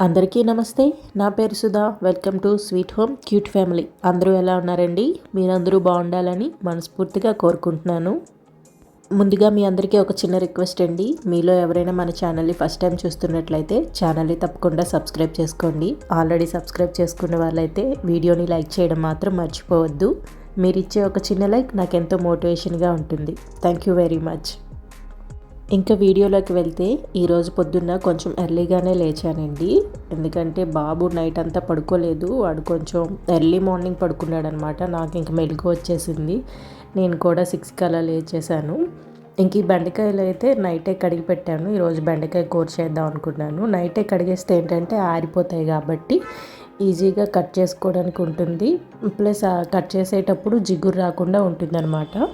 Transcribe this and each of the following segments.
అందరికీ నమస్తే. నా పేరు Sudha. Welcome to sweet home cute family. అందరూ ఎలా ఉన్నారండి? మీరందరూ బాగుండాలని మనస్ఫూర్తిగా కోరుకుంటున్నాను. ముందుగా మీ అందరికీ ఒక చిన్న రిక్వెస్ట్ అండి. మీలో ఎవరైనా మన ఛానల్ని ఫస్ట్ టైం చూస్తున్నట్లయితే ఛానల్ని తప్పకుండా సబ్స్క్రైబ్ చేసుకోండి. ఆల్రెడీ సబ్స్క్రైబ్ చేసుకున్న వాళ్ళైతే వీడియోని లైక్ చేయడం మాత్రం మర్చిపోవద్దు. మీరిచ్చే ఒక చిన్న లైక్ నాకు ఎంతో మోటివేషన్గా ఉంటుంది. Thank you very much. ఇంకా వీడియోలోకి వెళ్తే ఈరోజు పొద్దున్న కొంచెం ఎర్లీగానే లేచానండి. ఎందుకంటే బాబు నైట్ అంతా పడుకోలేదు. వాడు కొంచెం ఎర్లీ మార్నింగ్ పడుకున్నాడు అనమాట నాకు ఇంక మెలుగు వచ్చేసింది. నేను కూడా సిక్స్కి అలా లేచేసాను ఇంక ఈ బెండకాయలు అయితే నైటే కడిగి పెట్టాను. ఈరోజు బెండకాయ కూర చేద్దాం అనుకున్నాను. నైటే కడిగేస్తే ఏంటంటే ఆరిపోతాయి కాబట్టి ఈజీగా కట్ చేసుకోవడానికి ఉంటుంది. ప్లస్ కట్ చేసేటప్పుడు జిగురు రాకుండా ఉంటుంది అనమాట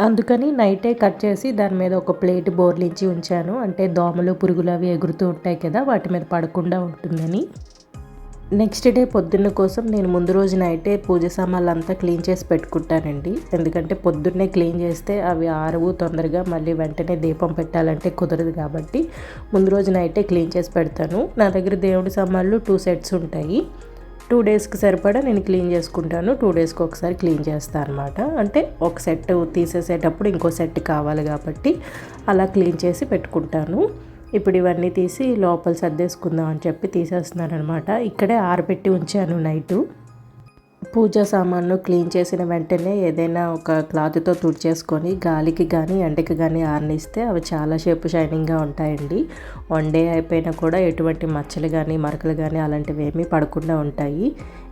అందుకని నైటే కట్ చేసి దాని మీద ఒక ప్లేట్ బోర్లించి ఉంచాను. అంటే దోమలు పురుగులు అవి ఎగురుతూ ఉంటాయి కదా వాటి మీద పడకుండా ఉంటుందని. నెక్స్ట్ డే పొద్దున్న కోసం నేను ముందు రోజు నైటే పూజ సామాన్లు అంతా క్లీన్ చేసి పెట్టుకుంటానండి. ఎందుకంటే పొద్దున్నే క్లీన్ చేస్తే అవి ఆరవు తొందరగా మళ్ళీ వెంటనే దీపం పెట్టాలంటే కుదరదు కాబట్టి ముందు రోజు నైటే క్లీన్ చేసి పెడతాను. నా దగ్గర దేవుడి సామాన్లు టూ సెట్స్ ఉంటాయి. టూ డేస్కి సరిపడా నేను క్లీన్ చేసుకుంటాను. టూ డేస్కి ఒకసారి క్లీన్ చేస్తాను అనమాట అంటే ఒక సెట్ తీసేసేటప్పుడు ఇంకో సెట్ కావాలి కాబట్టి అలా క్లీన్ చేసి పెట్టుకుంటాను. ఇప్పుడు ఇవన్నీ తీసి లోపల సర్దేసుకుందాం అని చెప్పి తీసేస్తున్నాను అనమాట ఇక్కడే ఆరబెట్టి ఉంచాను నైటు. పూజా సామాన్లు క్లీన్ చేసిన వెంటనే ఏదైనా ఒక క్లాత్తో తుడిచేసుకొని గాలికి కానీ ఎండకి కానీ ఆరనిస్తే అవి చాలా షేపు షైనింగ్గా ఉంటాయండి. వన్ డే అయిపోయినా కూడా ఎటువంటి మచ్చలు కానీ మరకలు కానీ అలాంటివి ఏమీ పడకుండా ఉంటాయి.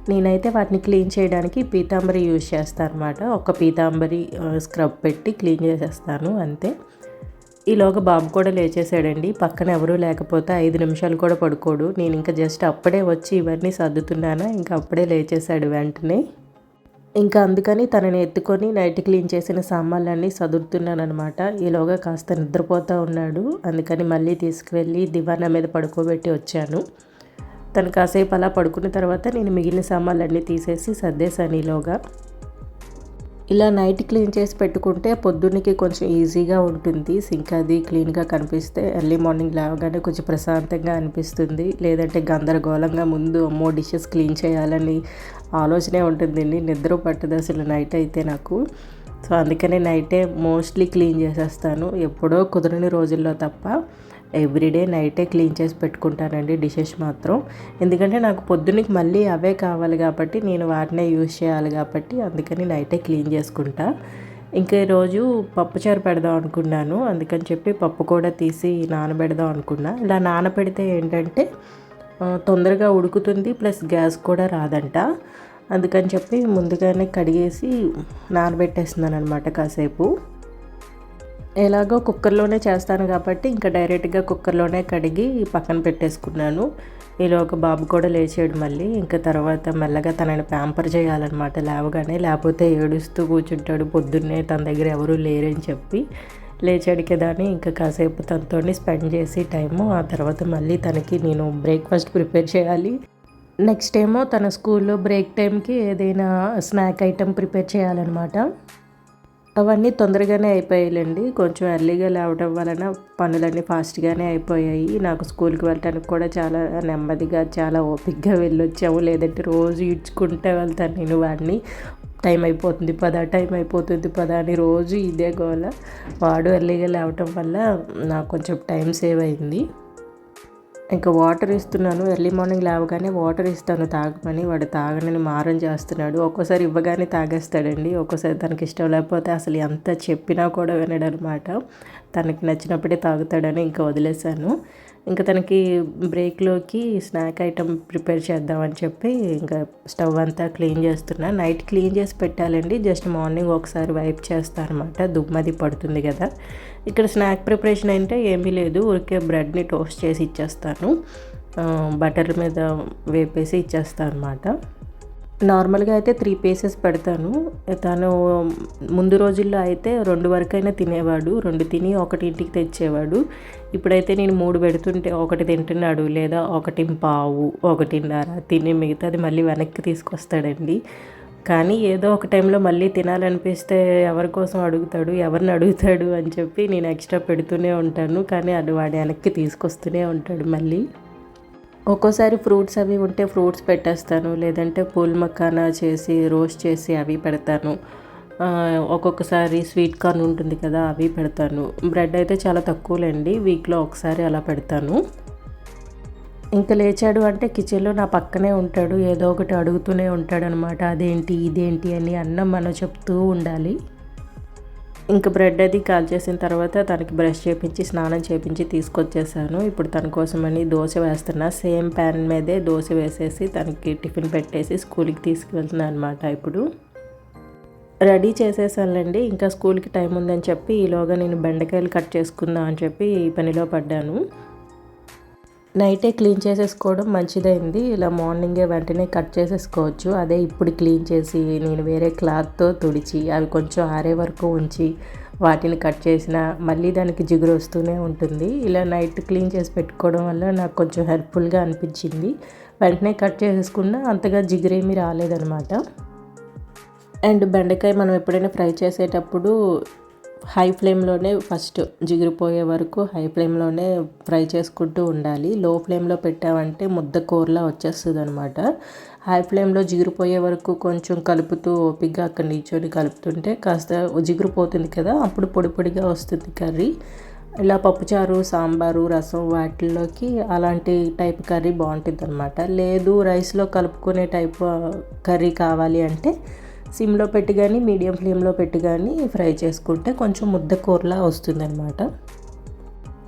నేనైతే వాటిని క్లీన్ చేయడానికి పీతాంబరి యూజ్ చేస్తాను అనమాట ఒక పీతాంబరి స్క్రబ్ పెట్టి క్లీన్ చేసేస్తాను అంతే. ఈలోగా బాబు కూడా లేచేసాడండి పక్కన ఎవరూ లేకపోతే ఐదు నిమిషాలు కూడా పడుకోడు. నేను ఇంకా జస్ట్ అప్పుడే వచ్చి ఇవన్నీ సర్దుతున్నానా? ఇంకా అప్పుడే లేచేశాడు వెంటనే. ఇంకా అందుకని తనని ఎత్తుకొని నైట్ క్లీన్ చేసిన సామాన్లన్నీ సదురుతున్నాను అనమాట ఈలోగా కాస్త నిద్రపోతూ ఉన్నాడు. అందుకని మళ్ళీ తీసుకువెళ్ళి దివానా మీద పడుకోబెట్టి వచ్చాను. తను కాసేపు అలా పడుకున్న తర్వాత నేను మిగిలిన సామాన్లన్నీ తీసేసి సర్దేశాను ఈలోగా. ఇలా నైట్ క్లీన్ చేసి పెట్టుకుంటే పొద్దున్నకి కొంచెం ఈజీగా ఉంటుంది. సింక్ అది క్లీన్గా కనిపిస్తే ఎర్లీ మార్నింగ్ లేవగానే కొంచెం ప్రశాంతంగా అనిపిస్తుంది. లేదంటే గందరగోళంగా ముందు అమ్మో డిషెస్ క్లీన్ చేయాలని ఆలోచనే ఉంటుందండి. నిద్ర పట్టదు అసలు నైట్ అయితే నాకు. సో అందుకనే నైటే మోస్ట్లీ క్లీన్ చేసేస్తాను. ఎప్పుడో కుదరని రోజుల్లో తప్ప. ఎవ్రీడే నైటే క్లీన్ చేసి పెట్టుకుంటానండి డిషెస్ మాత్రం. ఎందుకంటే నాకు పొద్దున్నకి మళ్ళీ అవే కావాలి కాబట్టి నేను వాటినే యూజ్ చేయాలి కాబట్టి అందుకని నైటే క్లీన్ చేసుకుంటా. ఇంకా ఈరోజు పప్పుచారు పెడదాం అనుకున్నాను. అందుకని చెప్పి పప్పు కూడా తీసి నానబెడదాం అనుకున్నా. ఇలా నానబెడితే ఏంటంటే తొందరగా ఉడుకుతుంది ప్లస్ గ్యాస్ కూడా రాదంట. అందుకని చెప్పి ముందుగానే కడిగేసి నానబెట్టేస్తున్నాను అనమాట కాసేపు. ఎలాగో కుక్కర్లోనే చేస్తాను కాబట్టి ఇంకా డైరెక్ట్గా కుక్కర్లోనే కడిగి పక్కన పెట్టేసుకున్నాను. ఇలా ఒక బాబు కూడా లేచాడు మళ్ళీ. ఇంకా తర్వాత మెల్లగా తనని ప్యాంపర్ చేయాలన్నమాట లేవగానే. లేకపోతే ఏడుస్తూ కూర్చుంటాడు. పొద్దున్నే తన దగ్గర ఎవరూ లేరని చెప్పి లేచాడు కదా అని ఇంకా కాసేపు తనతో స్పెండ్ చేసి టైము. ఆ తర్వాత మళ్ళీ తనకి నేను బ్రేక్ఫాస్ట్ ప్రిపేర్ చేయాలి. నెక్స్ట్ ఏమో తన స్కూల్లో బ్రేక్ టైంకి ఏదైనా స్నాక్ ఐటెం ప్రిపేర్ చేయాలన్నమాట. అవన్నీ తొందరగానే అయిపోయాయిలేండి. కొంచెం ఎర్లీగా లేవడం వలన పనులన్నీ ఫాస్ట్గానే అయిపోయాయి. నాకు స్కూల్కి వెళ్ళటానికి కూడా చాలా నెమ్మదిగా చాలా ఓపిక్గా వెళ్ళొచ్చాము. లేదంటే రోజు ఇడ్చుకుంటే వెళ్తాను నేను వాడిని. టైం అయిపోతుంది పదా టైం అయిపోతుంది పదా అని రోజు ఇదే గోల. వాడు ఎర్లీగా లేవటం వల్ల నాకు కొంచెం టైం సేవ్ అయింది. ఇంకా వాటర్ ఇస్తున్నాను. ఎర్లీ మార్నింగ్ లేవగానే వాటర్ ఇస్తాను. తాగమని వాడు తాగనని మారం చేస్తున్నాడు. ఒక్కోసారి ఇవ్వగానే తాగేస్తాడండి. ఒక్కోసారి తనకి ఇష్టం లేకపోతే అసలు ఎంత చెప్పినా కూడా వినడనమాట. తనకి నచ్చినప్పుడే తాగుతాడని ఇంకా వదిలేశాను. ఇంకా తనకి బ్రేక్లోకి స్నాక్ ఐటమ్ ప్రిపేర్ చేద్దామని చెప్పి ఇంకా స్టవ్ అంతా క్లీన్ చేస్తున్నా. నైట్ క్లీన్ చేసి పెట్టాలండి. జస్ట్ మార్నింగ్ ఒకసారి వైప్ చేస్తాను అనమాట దుమ్మది పడుతుంది కదా. ఇక్కడ స్నాక్ ప్రిపరేషన్ అంటే ఏమీ లేదు. ఊరికే బ్రెడ్ని టోస్ట్ చేసి ఇచ్చేస్తాను. బటర్ మీద వేపేసి ఇచ్చేస్తాను అనమాట నార్మల్గా అయితే త్రీ పీసెస్ పెడతాను. తను ముందు రోజుల్లో అయితే రెండు వరకైనా తినేవాడు రెండు తిని ఒకటి ఇంటికి తెచ్చేవాడు. ఇప్పుడైతే నేను మూడు పెడుతుంటే ఒకటి తింటున్నాడు లేదా ఒకటి పావు ఒకటిన్నర తిని మిగతాది మళ్ళీ వెనక్కి తీసుకొస్తాడండి. కానీ ఏదో ఒక టైంలో మళ్ళీ తినాలనిపిస్తే ఎవరి కోసం అడుగుతాడు ఎవరిని అడుగుతాడు అని చెప్పి నేను ఎక్స్ట్రా పెడుతూనే ఉంటాను. కానీ అది వాడి వెనక్కి తీసుకొస్తూనే ఉంటాడు మళ్ళీ. ఒక్కోసారి ఫ్రూట్స్ అవి ఉంటే ఫ్రూట్స్ పెట్టేస్తాను. లేదంటే పూల్ మక్కానా చేసి రోస్ట్ చేసి అవి పెడతాను. ఒక్కొక్కసారి స్వీట్ కార్న్ ఉంటుంది కదా అవి పెడతాను. బ్రెడ్ అయితే చాలా తక్కువలేండి. వీక్లో ఒకసారి అలా పెడతాను. ఇంకా లేచాడు అంటే కిచెన్లో నా పక్కనే ఉంటాడు ఏదో ఒకటి అడుగుతూనే ఉంటాడు అనమాట అదేంటి ఇదేంటి? అని అన్నం మనం చెప్తూ ఉండాలి. ఇంకా బ్రెడ్ అది కాల్ చేసిన తర్వాత తనకి బ్రష్ చేపించి స్నానం చేపించి తీసుకొచ్చేసాను. ఇప్పుడు తన కోసమని దోశ వేస్తున్నా. సేమ్ ప్యాన్ మీదే దోశ వేసేసి తనకి టిఫిన్ పెట్టేసి స్కూల్కి తీసుకువెళ్తున్నా అనమాట ఇప్పుడు. రెడీ చేసేసానులేండి. ఇంకా స్కూల్కి టైం ఉందని చెప్పి ఈలోగా నేను బెండకాయలు కట్ చేసుకుందాం అని చెప్పి ఈ పనిలో పడ్డాను. నైటే క్లీన్ చేసేసుకోవడం మంచిదైంది. ఇలా మార్నింగే వెంటనే కట్ చేసేసుకోవచ్చు. అదే ఇప్పుడు క్లీన్ చేసి నేను వేరే క్లాత్తో తుడిచి అవి కొంచెం ఆరే వరకు ఉంచి వాటిని కట్ చేసిన మళ్ళీ దానికి జిగురు వస్తూనే ఉంటుంది. ఇలా నైట్ క్లీన్ చేసి పెట్టుకోవడం వల్ల నాకు కొంచెం హెల్ప్ఫుల్గా అనిపించింది. వెంటనే కట్ చేసేసుకున్నా అంతగా జిగురేమీ రాలేదనమాట అండ్ బెండకాయ మనం ఎప్పుడైనా ఫ్రై చేసేటప్పుడు హై ఫ్లేమ్లోనే ఫస్ట్ జిగిరిపోయే వరకు హై ఫ్లేమ్లోనే ఫ్రై చేసుకుంటూ ఉండాలి. లో ఫ్లేమ్లో పెట్టామంటే ముద్ద కూరలా వచ్చేస్తుంది అనమాట హై ఫ్లేమ్లో జిగిరిపోయే వరకు కొంచెం కలుపుతూ ఓపిగ్గా అక్కడ నిల్చొని కలుపుతుంటే కాస్త జిగురిపోతుంది కదా అప్పుడు పొడి పొడిగా వస్తుంది కర్రీ. ఇలా పప్పుచారు సాంబారు రసం వాటిల్లోకి అలాంటి టైప్ కర్రీ బాగుంటుంది అనమాట లేదు రైస్లో కలుపుకునే టైప్ కర్రీ కావాలి అంటే సిమ్లో పెట్టి కానీ మీడియం ఫ్లేమ్లో పెట్టి కానీ ఫ్రై చేసుకుంటే కొంచెం ముద్ద కూరలా వస్తుందన్నమాట.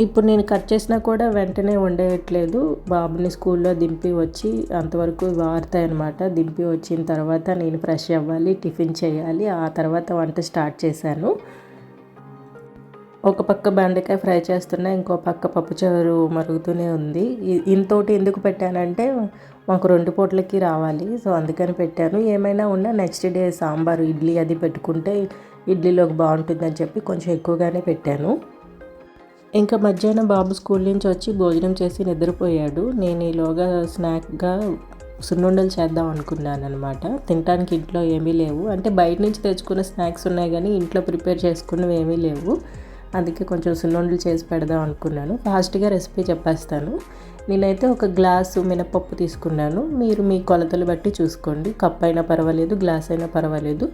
ఇప్పుడు నేను కట్ చేసినా కూడా వెంటనే వండేయట్లేదు. బాబుని స్కూల్లో దింపి వచ్చి అంతవరకు వారుతాయన్నమాట. దింపి వచ్చిన తర్వాత నేను ఫ్రెష్ అవ్వాలి టిఫిన్ చేయాలి ఆ తర్వాత వంట స్టార్ట్ చేశాను. ఒక పక్క బెండకాయ ఫ్రై చేస్తున్నా ఇంకో పక్క పప్పుచారు మరుగుతూనే ఉంది. ఇంతోటి ఎందుకు పెట్టానంటే మాకు రెండు పూటలకి రావాలి. సో అందుకని పెట్టాను. ఏమైనా ఉన్నా నెక్స్ట్ డే సాంబారు ఇడ్లీ అది పెట్టుకుంటే ఇడ్లీలోకి బాగుంటుందని చెప్పి కొంచెం ఎక్కువగానే పెట్టాను. ఇంకా మధ్యాహ్నం బాబు స్కూల్ నుంచి వచ్చి భోజనం చేసి నిద్రపోయాడు. నేను ఈలోగా స్నాక్గా సున్నుండలు చేద్దాం అనుకున్నాను అనమాట తినడానికి ఇంట్లో ఏమీ లేవు. అంటే బయట నుంచి తెచ్చుకున్న స్నాక్స్ ఉన్నాయి కానీ ఇంట్లో ప్రిపేర్ చేసుకున్నవి ఏమీ లేవు. అందుకే కొంచెం సున్నుండలు చేసి పెడదాం అనుకున్నాను. ఫాస్ట్గా రెసిపీ చెప్పేస్తాను. నేనైతే ఒక గ్లాసు మినపప్పు తీసుకున్నాను. మీరు మీ కొలతలు బట్టి చూసుకోండి. కప్ అయినా పర్వాలేదు గ్లాస్ అయినా పర్వాలేదు.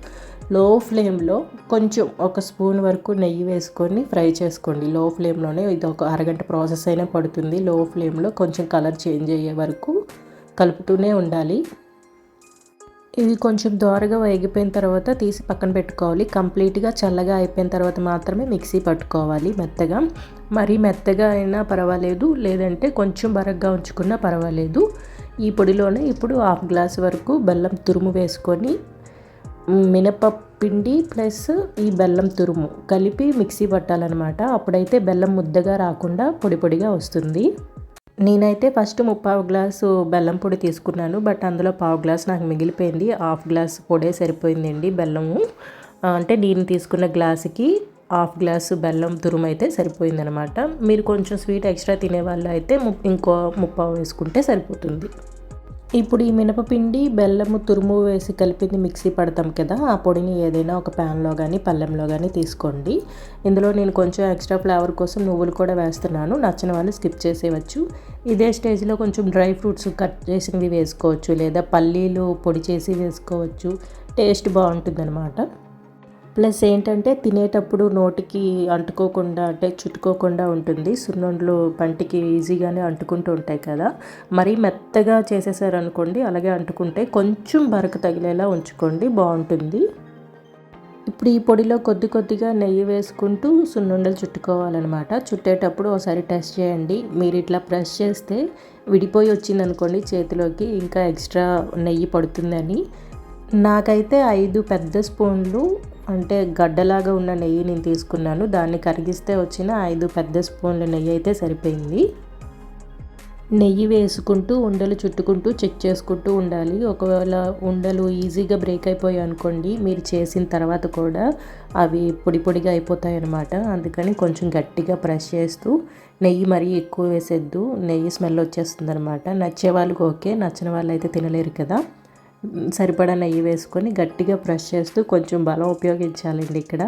లో ఫ్లేమ్లో కొంచెం ఒక స్పూన్ వరకు నెయ్యి వేసుకొని ఫ్రై చేసుకోండి. లో ఫ్లేమ్లోనే ఇది ఒక అరగంట ప్రాసెస్ అయినా పడుతుంది. లో ఫ్లేమ్లో కొంచెం కలర్ చేంజ్ అయ్యే వరకు కలుపుతూనే ఉండాలి. ఇవి కొంచెం దోరగా వేగిపోయిన తర్వాత తీసి పక్కన పెట్టుకోవాలి. కంప్లీట్గా చల్లగా అయిపోయిన తర్వాత మాత్రమే మిక్సీ పట్టుకోవాలి మెత్తగా. మరీ మెత్తగా అయినా పర్వాలేదు లేదంటే కొంచెం బరగ్గా ఉంచుకున్నా పర్వాలేదు. ఈ పొడిలోనే ఇప్పుడు హాఫ్ గ్లాస్ వరకు బెల్లం తురుము వేసుకొని మినపపిండి ప్లస్ ఈ బెల్లం తురుము కలిపి మిక్సీ పట్టాలన్నమాట. అప్పుడైతే బెల్లం ముద్దగా రాకుండా పొడి పొడిగా వస్తుంది. నేనైతే ఫస్ట్ ముప్పావు గ్లాసు బెల్లం పొడి తీసుకున్నాను బట్ అందులో పావు గ్లాస్ నాకు మిగిలిపోయింది. హాఫ్ గ్లాస్ పొడే సరిపోయిందండి బెల్లము. అంటే నేను తీసుకున్న గ్లాసుకి హాఫ్ గ్లాసు బెల్లం తురుము అయితే సరిపోయిందనమాట. మీరు కొంచెం స్వీట్ ఎక్స్ట్రా తినే వాళ్ళు అయితే ఇంకో ముప్పావు వేసుకుంటే సరిపోతుంది. ఇప్పుడు ఈ మినపపిండి బెల్లము తురుము వేసి కలిపింది మిక్సీ పడతాం కదా ఆ పొడిని ఏదైనా ఒక ప్యాన్లో కానీ పళ్ళెంలో కానీ తీసుకోండి. ఇందులో నేను కొంచెం ఎక్స్ట్రా ఫ్లేవర్ కోసం నువ్వులు కూడా వేస్తున్నాను. నచ్చిన వాళ్ళు స్కిప్ చేసేయచ్చు ఇదే స్టేజ్లో కొంచెం డ్రై ఫ్రూట్స్ కట్ చేసినవి వేసుకోవచ్చు లేదా పల్లీలు పొడి చేసి వేసుకోవచ్చు. టేస్ట్ బాగుంటుందన్నమాట. ప్లస్ ఏంటంటే తినేటప్పుడు నోటికి అంటుకోకుండా అంటే చుట్టుకోకుండా ఉంటుంది. సున్నుండలు పంటికి ఈజీగానే అంటుకుంటూ ఉంటాయి కదా. మరీ మెత్తగా చేసేసారనుకోండి అలాగే అంటుకుంటే కొంచెం బరకు తగిలేలా ఉంచుకోండి బాగుంటుంది. ఇప్పుడు ఈ పొడిలో కొద్ది కొద్దిగా నెయ్యి వేసుకుంటూ సున్నుండలు చుట్టుకోవాలన్నమాట. చుట్టేటప్పుడు ఒకసారి టెస్ట్ చేయండి. మీరు ఇట్లా ప్రెస్ చేస్తే విడిపోయి వచ్చింది అనుకోండి చేతిలోకి ఇంకా ఎక్స్ట్రా నెయ్యి పడుతుందని. నాకైతే ఐదు పెద్ద స్పూన్లు అంటే గడ్డలాగా ఉన్న నెయ్యి నేను తీసుకున్నాను. దాన్ని కరిగిస్తే వచ్చిన ఐదు పెద్ద స్పూన్ల నెయ్యి అయితే సరిపోయింది. నెయ్యి వేసుకుంటూ ఉండలు చుట్టుకుంటూ చెక్ చేసుకుంటూ ఉండాలి. ఒకవేళ ఉండలు ఈజీగా బ్రేక్ అయిపోయాయి అనుకోండి మీరు చేసిన తర్వాత కూడా అవి పొడి పొడిగా అయిపోతాయి అనమాట అందుకని కొంచెం గట్టిగా ప్రెస్ చేస్తూ నెయ్యి మరీ ఎక్కువ వేసేద్దు. నెయ్యి స్మెల్ వచ్చేస్తుంది అనమాట నచ్చే వాళ్ళకి ఓకే నచ్చిన వాళ్ళు అయితే తినలేరు కదా. సరిపడా నెయ్యి వేసుకొని గట్టిగా ప్రెస్ చేస్తూ కొంచెం బలం ఉపయోగించాలండి ఇక్కడ.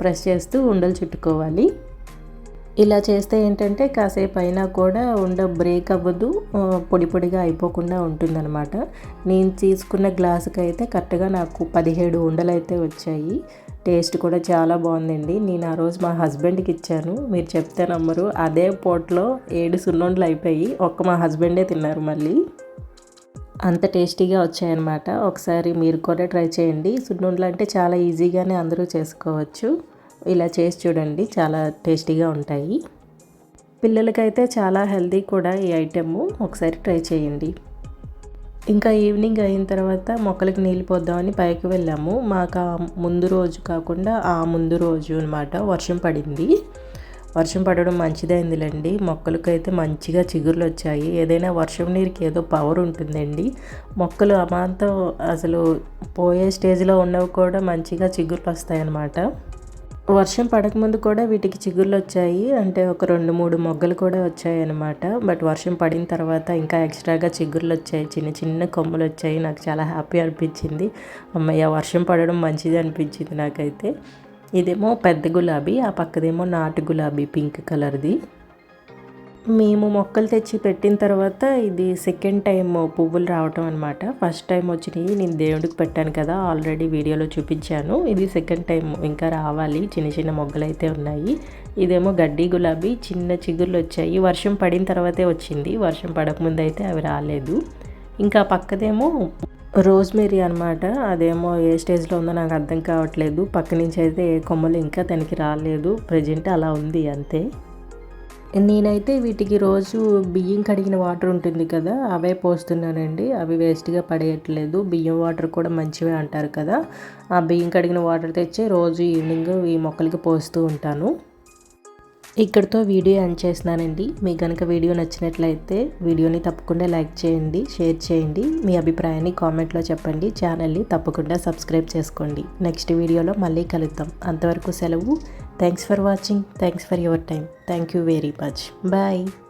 ప్రెస్ చేస్తూ ఉండలు చుట్టుకోవాలి. ఇలా చేస్తే ఏంటంటే కాసేపు అయినా కూడా ఉండ బ్రేక్ అవ్వదు పొడి పొడిగా అయిపోకుండా ఉంటుందన్నమాట. నేను తీసుకున్న గ్లాసుకి అయితే కరెక్ట్గా నాకు పదిహేడు ఉండలు అయితే వచ్చాయి. టేస్ట్ కూడా చాలా బాగుందండి. నేను ఆ రోజు మా హస్బెండ్కి ఇచ్చాను. మీరు చెప్తే నమ్మరు. అదే పోట్లో ఏడు సున్నుండలు అయిపోయి ఒక్క మా హస్బెండే తిన్నారు మళ్ళీ. అంత టేస్టీగా వచ్చాయన్నమాట. ఒకసారి మీరు కూడా ట్రై చేయండి. సున్నుండలు అంటే చాలా ఈజీగానే అందరూ చేసుకోవచ్చు. ఇలా చేసి చూడండి చాలా టేస్టీగా ఉంటాయి. పిల్లలకైతే చాలా హెల్దీ కూడా ఈ ఐటెము. ఒకసారి ట్రై చేయండి. ఇంకా ఈవినింగ్ అయిన తర్వాత మొక్కలకి నీళ్ళు పోద్దామని పైకి వెళ్ళాము. మాకు ఆ ముందు రోజు కాకుండా ఆ ముందు రోజు అనమాట వర్షం పడింది. వర్షం పడడం మంచిదైందిలేండి. మొక్కలకైతే మంచిగా చిగుర్లు వచ్చాయి ఏదైనా వర్షం నీరుకి ఏదో పవర్ ఉంటుందండి. మొక్కలు అమాంతం అసలు పోయే స్టేజ్లో ఉన్నవి కూడా మంచిగా చిగుర్లు వస్తాయి అన్నమాట వర్షం పడకముందు కూడా వీటికి చిగుర్లు వచ్చాయి అంటే ఒక రెండు మూడు మొగ్గలు కూడా వచ్చాయి అనమాట బట్ వర్షం పడిన తర్వాత ఇంకా ఎక్స్ట్రాగా చిగుర్లు వచ్చాయి చిన్న చిన్న కొమ్మలు వచ్చాయి నాకు చాలా హ్యాపీ అనిపించింది. అమ్మయ్య వర్షం పడడం మంచిది అనిపించింది నాకైతే. ఇదేమో పెద్ద గులాబీ ఆ పక్కదేమో నాటు గులాబీ పింక్ కలర్ది. మేము మొక్కలు తెచ్చి పెట్టిన తర్వాత ఇది సెకండ్ టైం పువ్వులు రావటం అనమాట ఫస్ట్ టైం వచ్చినాయి నేను దేవుడికి పెట్టాను కదా ఆల్రెడీ వీడియోలో చూపించాను. ఇది సెకండ్ టైం ఇంకా రావాలి చిన్న చిన్న మొగ్గలు అయితే ఉన్నాయి. ఇదేమో గడ్డి గులాబీ చిన్న చిగుర్లు వచ్చాయి. వర్షం పడిన తర్వాతే వచ్చింది వర్షం పడకముందు అయితే అవి రాలేదు. ఇంకా పక్కదేమో రోజ్మేరీ అనమాట అదేమో ఏ స్టేజ్లో ఉందో నాకు అర్థం కావట్లేదు. పక్క నుంచి అయితే ఏ కొమ్మలు ఇంకా తనకి రాలేదు. ప్రజెంట్ అలా ఉంది అంతే. నేనైతే వీటికి రోజు బియ్యం కడిగిన వాటర్ ఉంటుంది కదా అవే పోస్తున్నానండి. అవి వేస్ట్గా పడేయట్లేదు. బియ్యం వాటర్ కూడా మంచివే అంటారు కదా. ఆ బియ్యం కడిగిన వాటర్ తెచ్చి రోజు ఈవినింగ్ ఈ మొక్కలకి పోస్తూ ఉంటాను. ఇక్కడితో వీడియో ఎండ్ చేస్తున్నానండి. మీకు కనుక వీడియో నచ్చినట్లయితే వీడియోని తప్పకుండా లైక్ చేయండి షేర్ చేయండి. మీ అభిప్రాయాన్ని కామెంట్లో చెప్పండి. ఛానల్ని తప్పకుండా సబ్స్క్రైబ్ చేసుకోండి. నెక్స్ట్ వీడియోలో మళ్ళీ కలుద్దాం. అంతవరకు సెలవు. Thanks for watching thanks for your time thank you very much bye